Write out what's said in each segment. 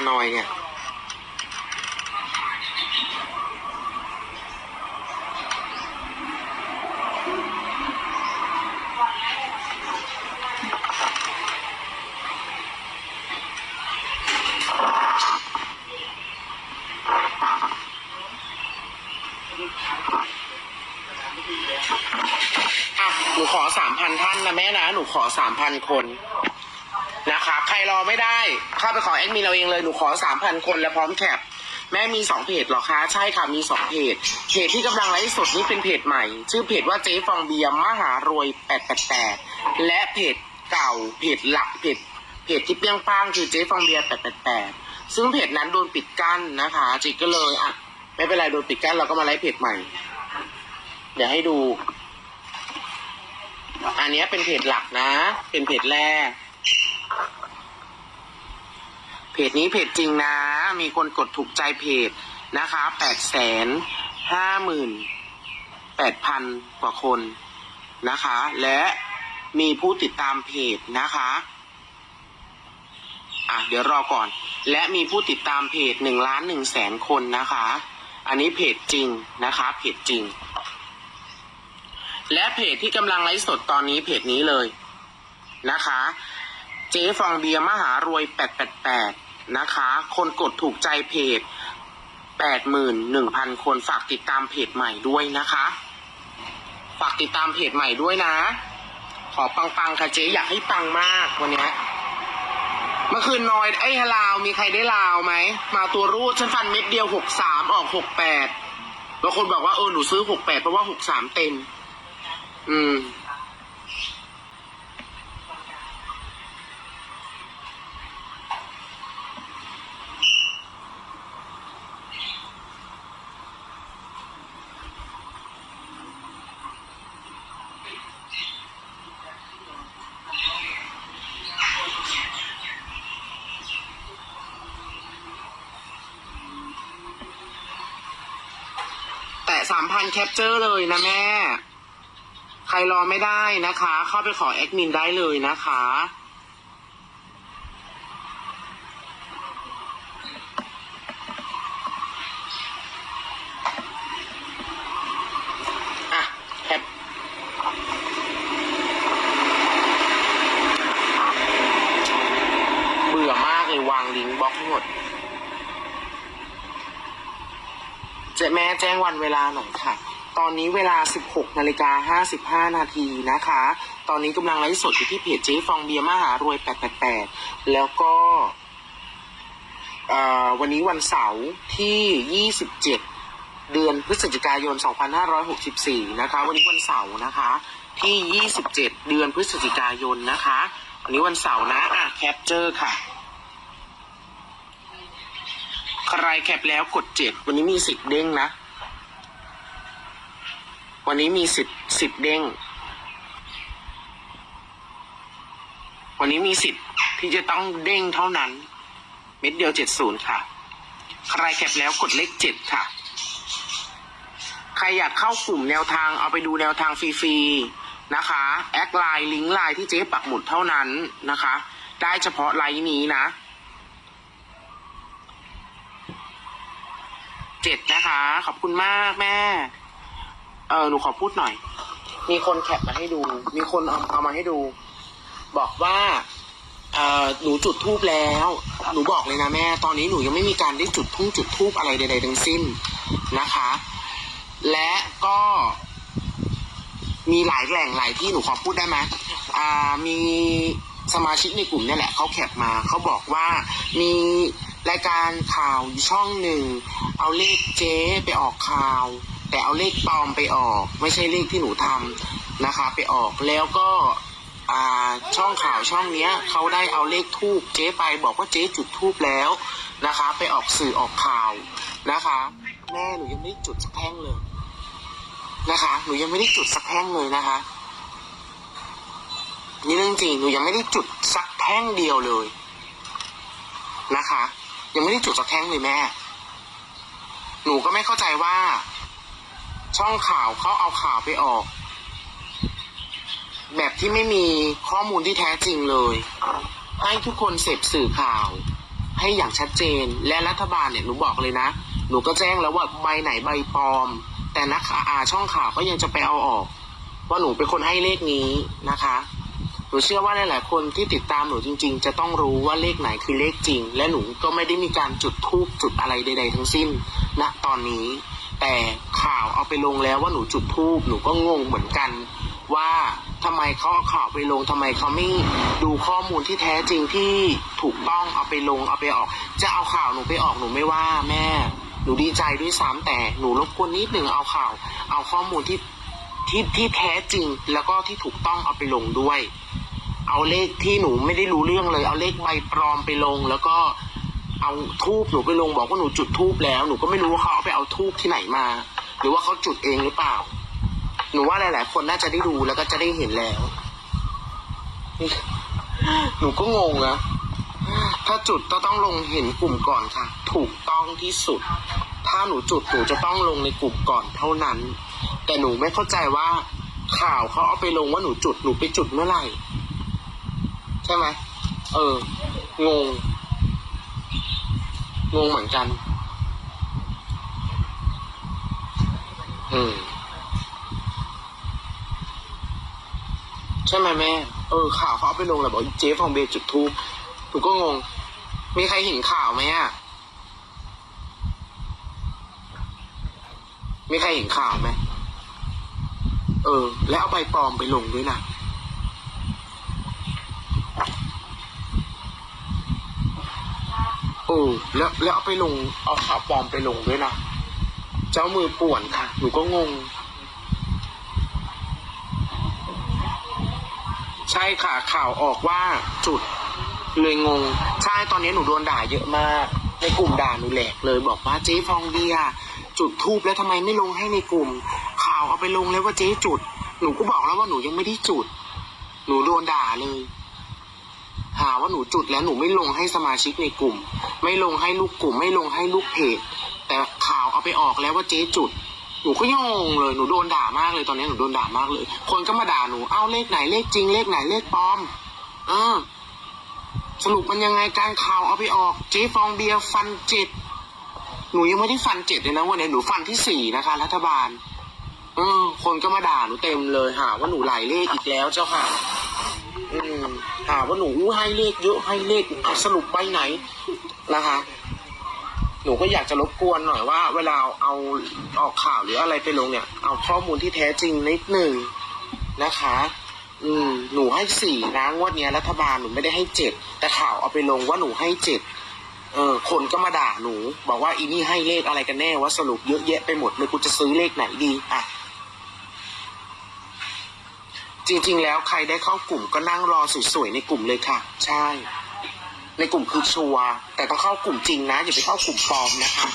าขอฮานอยไงอะหนูขอสามพันท่านนะแม่นะ หนูขอสามพันคน นะคะใครรอไม่ได้ เข้าไปขอแอดมินเราเองเลย หนูขอสามพันคนแล้วพร้อมแคป แม่มีสองเพจหรอคะ ใช่ค่ะ มีสองเพจ เพจที่กำลังไลฟ์สดนี่เป็นเพจใหม่ ชื่อเพจว่าเจ๊ฟองเบียร์มหารวยแปดแปดแปดและเพจเก่า เพจหลัก เพจ เพจที่เปรี้ยงป้างคือเจ๊ฟองเบียร์แปดแปดแปดซึ่งเพจนั้นโดนปิดกั้นนะคะ จิกก็เลยอะไม่เป็นไรโดนปิดกั้นเราก็มาไลฟ์เพจใหม่ เดี๋ยวให้ดู อันนี้เป็นเพจหลักนะ เป็นเพจแรก จนี้เพจจริงนะ มีคนกดถูกใจเพจนะคะแปดแสนห้าหมื่นแปดพันกว่าคนนะคะ และมีผู้ติดตามเพจนะคะอะเดี๋ยวรอก่อน และมีผู้ติดตามเพจหนึ่งล้านหนึ่งแสนคนนะคะ อันนี้เพจจริงนะคะ เพจจริง และเพจที่กำลังไลฟ์สดตอนนี้เพจนี้เลยนะคะ เจ๊ฟองเบียร์มหารวย888 นะคะ คนกดถูกใจเพจ 81,000 คนฝากติดตามเพจใหม่ด้วยนะคะ ฝากติดตามเพจใหม่ด้วยนะ ขอปังๆค่ะเจ๊อยากให้ปังมากวันนี้เมื่อคืนนอยไอ้ฮลาวมีใครได้ลาวไหม มาตัวรูดฉันฟันเม็ดเดียว63ออก68บางคนบอกว่าเออหนูซื้อ68เพราะว่า63เต็ม อืม สามพันแคปเจอร์เลยนะแม่ ใครรอไม่ได้นะคะ เข้าไปขอแอดมินได้เลยนะคะอะแคปเบื่อมากเลยวางลิงก์บล็อกให้หมด เจ๊ แม่แจ้งวันเวลาหน่อยค่ะ ตอนนี้เวลา 16นาฬิกา55 นาทีนะคะ ตอนนี้กำลังไลฟ์สดอยู่ที่เพจเจ๊ฟองเบียร์มหารวย 888 แล้วก็วันนี้วันเสาร์ที่ 27 เดือนพฤศจิกายน 2564 นะคะ วันนี้วันเสาร์นะคะ ที่ 27 เดือนพฤศจิกายนนะคะ วันนี้วันเสาร์นะอะแคปเจอร์ค่ะ ใครแคปแล้วกดเจ็ดวันนี้มีสิทธิ์เด้งนะ วันนี้มีสิทธิ์สิทธิ์เด้ง วันนี้มีสิทธิ์ที่จะต้องเด้งเท่านั้น เม็ดเดียวเจ็ดศูนย์ค่ะ ใครแคปแล้วกดเลขเจ็ดค่ะ ใครอยากเข้ากลุ่มแนวทางเอาไปดูแนวทางฟรีๆนะคะ แอดไลน์ลิงก์ไลน์ที่เจ๊ปักหมุดเท่านั้นนะคะ ได้เฉพาะไลน์นี้นะ เจ็ดนะคะ ขอบคุณมากแม่ เออหนูขอพูดหน่อย มีคนแคปมาให้ดู มีคนเอาเอามาให้ดู บอกว่าเออหนูจุดทูบแล้ว หนูบอกเลยนะแม่ ตอนนี้หนูยังไม่มีการได้จุดทุ่งจุดทูบอะไรใด ๆ ทั้งสิ้นนะคะ และก็มีหลายแหล่งหลายที่หนูขอพูดได้ไหมอ่ามี สมาชิกในกลุ่มเนี่ยแหละเขาแคปมาเขาบอกว่ามีรายการข่าวอยู่ช่องหนึ่ง เอาเลขเจ๊ไปออกข่าว แต่เอาเลขปลอมไปออก ไม่ใช่เลขที่หนูทำนะคะ ไปออกแล้วก็อ่าช่องข่าวช่องเนี้ยเขาได้เอาเลขทูบเจ๊ไปบอกว่าเจ๊จุดทูบแล้วนะคะ ไปออกสื่อออกข่าวนะคะ แม่หนูยังไม่ได้จุดสักแท่งเลยนะคะ หนูยังไม่ได้จุดสักแท่งเลยนะคะ นี่เรื่องจริงหนูยังไม่ได้จุดสักแท่งเดียวเลยนะคะ ยังไม่ได้จุดสักแท่งเลยแม่ หนูก็ไม่เข้าใจว่า ช่องข่าวเขาเอาข่าวไปออก แบบที่ไม่มีข้อมูลที่แท้จริงเลย ให้ทุกคนเสพสื่อข่าว ให้อย่างชัดเจนและรัฐบาลเนี่ยหนูบอกเลยนะ หนูก็แจ้งแล้วว่าใบไหนใบปลอม แต่นักข่าวอ่าช่องข่าวก็ยังจะไปเอาออกว่าหนูเป็นคนให้เลขนี้นะคะ หนูเชื่อว่าหลายๆคนที่ติดตามหนูจริง ๆ จะต้องรู้ว่าเลขไหนคือเลขจริง และหนูก็ไม่ได้มีการจุดทูบจุดอะไรใด ๆ ทั้งสิ้นณตอนนี้ แต่ข่าวเอาไปลงแล้วว่าหนูจุดทูบหนูก็งงเหมือนกัน ว่าทำไมเขาเอาข่าวไปลงทำไมเขาไม่ดูข้อมูลที่แท้จริงที่ถูกต้องเอาไปลงเอาไปออก จะเอาข่าวหนูไปออกหนูไม่ว่าแม่ หนูดีใจด้วยซ้ำแต่หนูรบกวนนิดหนึ่งเอาข่าว เอาข้อมูลที่ที่ที่แท้จริงแล้วก็ที่ถูกต้องเอาไปลงด้วย เอาเลขที่หนูไม่ได้รู้เรื่องเลย เอาเลขใบปลอมไปลง แล้วก็เอาทูบหนูไปลง บอกว่าหนูจุดทูบแล้ว หนูก็ไม่รู้ว่าเขาเอาไปเอาทูบที่ไหนมา หรือว่าเขาจุดเองหรือเปล่า หนูว่าหลาย ๆ คนน่าจะได้ดูแล้วก็จะได้เห็นแล้ว หนูก็งงนะถ้าจุดก็ต้องลงเห็นกลุ่มก่อนค่ะ ถูกต้องที่สุด ถ้าหนูจุดหนูจะต้องลงในกลุ่มก่อนเท่านั้น แต่หนูไม่เข้าใจว่าข่าวเขาเอาไปลงว่าหนูจุดหนูไปจุดเมื่อไหร่ ช่ไหมเออ งง งงเหมือนกัน อืม ใช่ไหมแม่ เออ ข่าวเขาเอาไปลงแล้วบอกเจ๊ฟองเบยจุดทูบหนูก็งง มีใครเห็นข่าวไหมอะ มีใครเห็นข่าวไหม เออ แล้วเอาใบปลอมไปลงด้วยนะ เออแล้วแล้วเอาไปลงเอาข่าวปลอมไปลงด้วยนะเจ้ามือป่วนค่ะ หนูก็งง ใช่ค่ะข่าวออกว่าจุดเลยงง ใช่ตอนนี้หนูโดนด่าเยอะมาก ในกลุ่มด่าหนูแหลกเลยบอกว่าเจ๊ฟองเบียจุดทูบแล้วทำไมไม่ลงให้ในกลุ่ม ข่าวเอาไปลงแล้วว่าเจ๊จุด หนูก็บอกแล้วว่าหนูยังไม่ได้จุด หนูโดนด่าเลย หาว่าหนูจุดแล้วหนูไม่ลงให้สมาชิกในกลุ่ม ไม่ลงให้ลูกกลุ่ม ไม่ลงให้ลูกเพจ แต่ข่าวเอาไปออกแล้วว่าเจ๊จุด หนูก็งงเลยหนูโดนด่ามากเลยตอนนี้หนูโดนด่ามากเลย คนก็มาด่าหนูเอ้าเลขไหนเลขจริงเลขไหนเลขปลอมเออสรุปมันยังไงการข่าวเอาไปออก เจ๊ฟองเบียร์ฟันเจ็ดหนูยังไม่ได้ฟันเจ็ดเลยนะวันนี้หนูฟันที่สี่นะคะ รัฐบาลเออคนก็มาด่าหนูเต็มเลยหาว่าหนูหลายเลขอีกแล้วเจ้าค่ะ หาว่าหนูให้เลขเยอะให้เลขสรุปใบไหนนะคะ หนูก็อยากจะรบกวนหน่อยว่า เวลาเอาออกข่าวหรืออะไรไปลงเนี่ย เอาข้อมูลที่แท้จริงนิดหนึ่งนะคะ อืมหนูให้สี่นะงวดเนี้ยรัฐบาลหนูไม่ได้ให้เจ็ดแต่ข่าวเอาไปลงว่าหนูให้เจ็ดเออคนก็มาด่าหนู บอกว่าอีนี่ให้เลขอะไรกันแน่ว่าสรุปเยอะแยะไปหมดเลยกูจะซื้อเลขไหนดีอะ จริงๆ แล้วใครได้เข้ากลุ่มก็นั่งรอสวยๆในกลุ่มเลยค่ะ ใช่ ในกลุ่มคือชัวแต่ต้องเข้ากลุ่มจริงนะอย่าไปเข้ากลุ่มปลอมนะคะ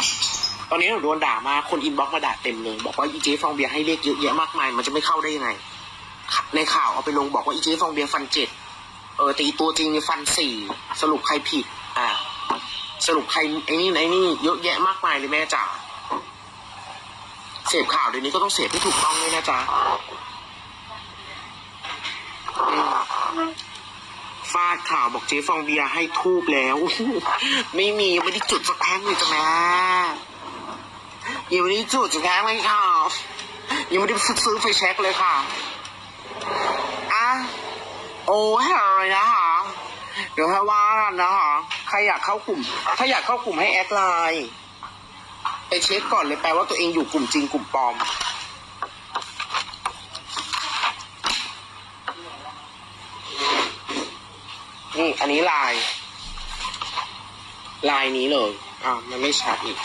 ตอนนี้หนูโดนด่ามาคนอินบ็อกมาด่าเต็มเลยบอกว่าอีเจฟองเบียร์ให้เลขเยอะแยะมากมายมันจะไม่เข้าได้ยังไง ในข่าวเอาไปลงบอกว่าอีเจฟองเบียร์ฟันเจ็ดเออตีตัวจริงมีฟันสี่สรุปใครผิด อ่า สรุปใครไอ้นี่ไอ้นี่เยอะแยะมากมายเลยแม่จ๋าเสพข่าวเดี๋ยวนี้ก็ต้องเสพให้ถูกต้องด้วยนะจ๊ะ ฟาดข่าวบอกเจ๊ฟองเบียร์ให้ทูบแล้ว ไม่มียังไม่ได้จุดสักแท่งเลยจ้ะแม่ยังไม่ได้จุดสักแท่งเลยค่ะยังไม่ได้ซื้อไฟแช็กเลยค่ะอะโอ้ให้อะไรนะคะเดี๋ยวให้ว่ากันนะคะใครอยากเข้ากลุ่ม ถ้าอยากเข้ากลุ่มให้แอดไลน์ไปเช็คก่อนเลยแปลว่าตัวเองอยู่กลุ่มจริงกลุ่มปลอม นี่อันนี้ลาย ลายนี้เลยอ่ามันไม่ชัดอีก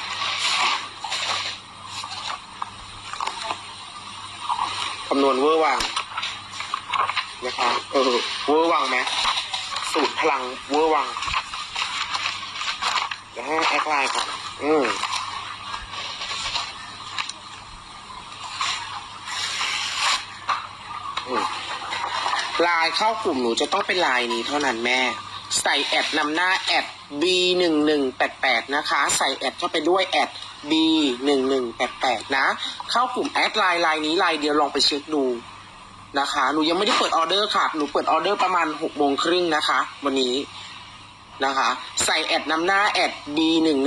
คำนวณเวอร์วังนะคะเออเวอร์วังไหมสูตรพลังเวอร์วังเดี๋ยวให้แอคไลน์ก่อนอืม ลายเข้ากลุ่มหนูจะต้องเป็นลายนี้เท่านั้นแม่ ใส่แอดนำหน้าแอด b หนึ่งหนึ่งแปดแปดนะคะ ใส่แอดเข้าไปด้วยแอด b หนึ่งหนึ่งแปดแปดนะ เข้ากลุ่มแอดไลน์ไลน์นี้ไลน์เดียวลองไปเช็คดูนะคะ หนูยังไม่ได้เปิดออเดอร์ค่ะ หนูเปิดออเดอร์ประมาณหกโมงครึ่งนะคะ วันนี้นะคะ ใส่แอดนำหน้าแอด D หนึ่ง